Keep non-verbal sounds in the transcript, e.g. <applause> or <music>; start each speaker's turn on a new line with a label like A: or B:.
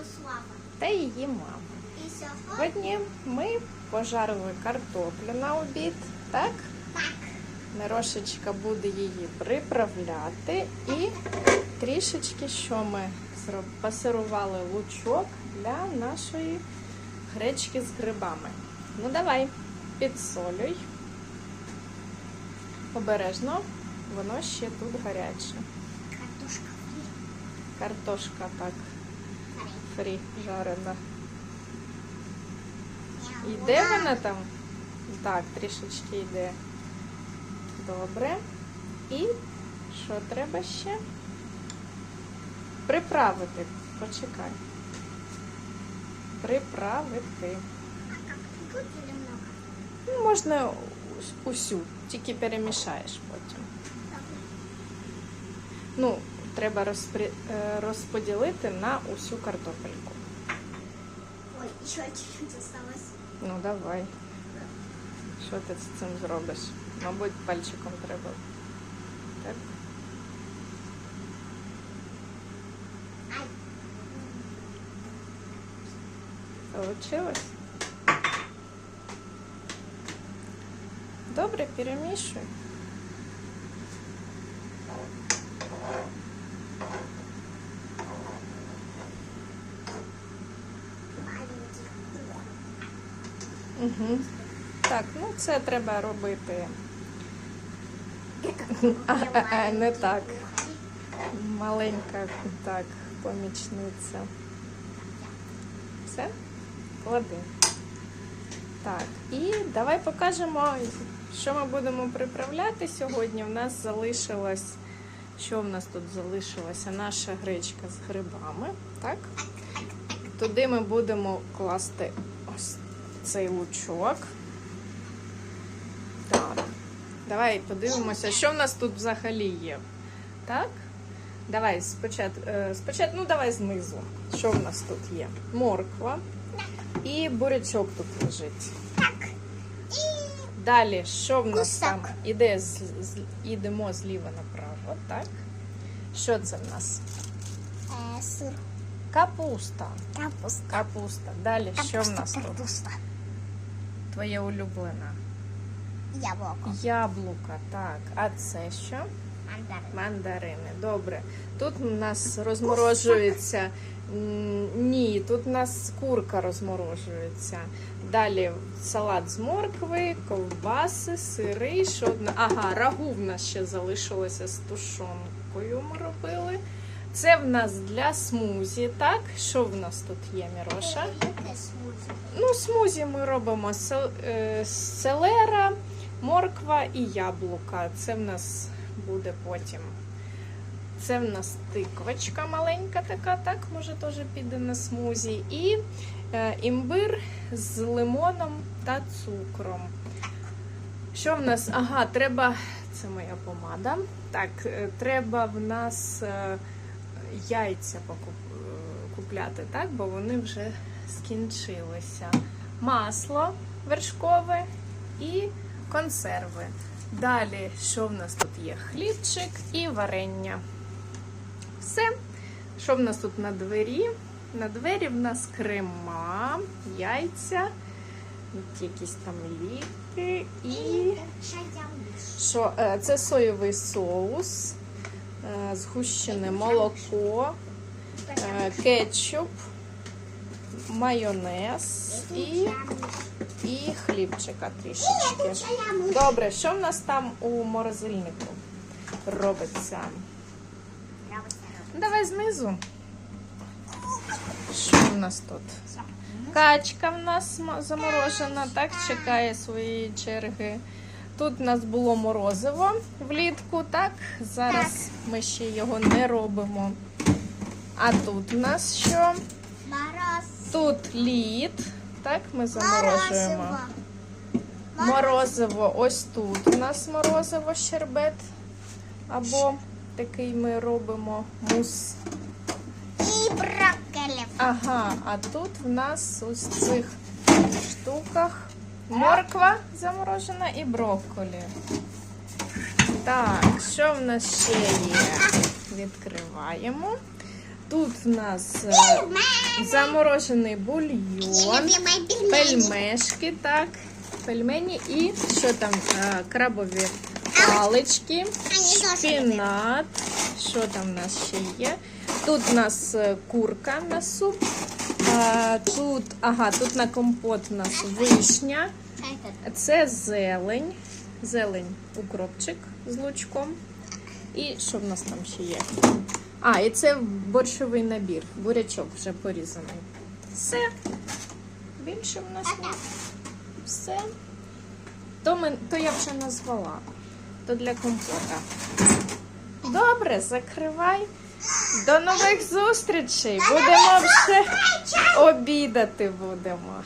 A: Ярослава.
B: та її мама.
A: І сьогодні
B: ми пожарили картоплю на обід, так?
A: так.
B: Мирошечка буде її приправляти і трішечки, що ми пасирували лучок для нашої гречки з грибами. Ну давай, підсолюй. Обережно, воно ще тут гаряче.
A: Картошка.
B: Картошка так, фрі жарена. Іде вона там? Так, трішечки йде. Добре. І що треба ще? Приправити. Почекай. Приправити. Ну, можна усю, тільки перемішаєш потім. Ну, треба розпри- е, розподілити на усю картопельку.
A: Ой, еще чуть-чуть осталось.
B: Ну, давай. Що ти з цим зробиш? Мабуть, пальчиком треба. Так. Получилось? Добре, перемішуй. Угу. Так, ну це треба робити. А, <laughs> а, а, не так. Маленька так, помічниця. Все? Клади. Так, і давай покажемо, що ми будемо приправляти сьогодні. У нас залишилось, що в нас тут залишилося? Наша гречка з грибами. Так? Туди ми будемо класти цей лучок. Так. Давай подивимося, що в нас тут взагалі є. Так? Давай спочатку, спочатку, ну давай знизу. Що в нас тут є? Морква і бурячок тут лежить.
A: Так. І
B: Далі, що в нас
A: Кусок.
B: там? Іде, з, з, ідемо зліва направо, так? Що це в нас?
A: е, сир.
B: Капуста.
A: Капуста.
B: Капуста. Далі, що в
A: Капуста,
B: нас тут? Твоє улюблене.
A: Яблоко.
B: Яблука, так. А це що?
A: Мандарин.
B: Мандарини. Добре. Тут у нас розморожується. Ні, тут у нас курка розморожується. Далі салат з моркви, ковбаси, сири. Що одна. Ага, рагу в нас ще залишилося з тушонкою. Ми робили. Це в нас для смузі, так? Що в нас тут є, Міроша? Ну, смузі ми робимо е, селера, морква і яблука. Це в нас буде потім. Це в нас тиквочка маленька така, так, може теж піде на смузі. І е, імбир з лимоном та цукром. Що в нас? Ага, треба. Це моя помада. Так, е, треба в нас е, яйця е, купляти, так, бо вони вже скінчилися. Масло вершкове і консерви. Далі, що в нас тут є? Хлібчик і варення. Все. Що в нас тут на двері? На двері в нас крема, яйця, якісь там ліки і. Що е, це соєвий соус, згущене молоко, е, кетчуп, майонез і, і хлібчика трішечки. Добре, що в нас там у морозильнику робиться? Давай знизу. Що в нас тут? Качка в нас заморожена, так чекає своєї черги. Тут у нас було морозиво влітку, так? Зараз ми ще його не робимо. А тут у нас що?
A: Мороз.
B: Тут лід, так, ми заморожуємо.
A: Морозиво.
B: Морозиво, ось тут у нас морозиво щербет. Або такий ми робимо мус.
A: І брокколі.
B: Ага, а тут в нас ось в цих штуках морква заморожена і брокколі. Так, що в нас ще є? Відкриваємо. Тут в нас е, заморожений бульйон, пельмешки, так, пельмені і що там, е, крабові палички, шпінат. Що там в нас ще є? Тут у нас е, курка на суп. Тут, ага, тут на компот у нас вишня. Це зелень. Зелень, укропчик з лучком. І що в нас там ще є? А, і це борщовий набір. Бурячок вже порізаний. Все. Більше в нас. Все. То, ми, то я вже назвала. То для компота. Добре, закривай. До нових зустрічей. Будемо ще обідати будемо.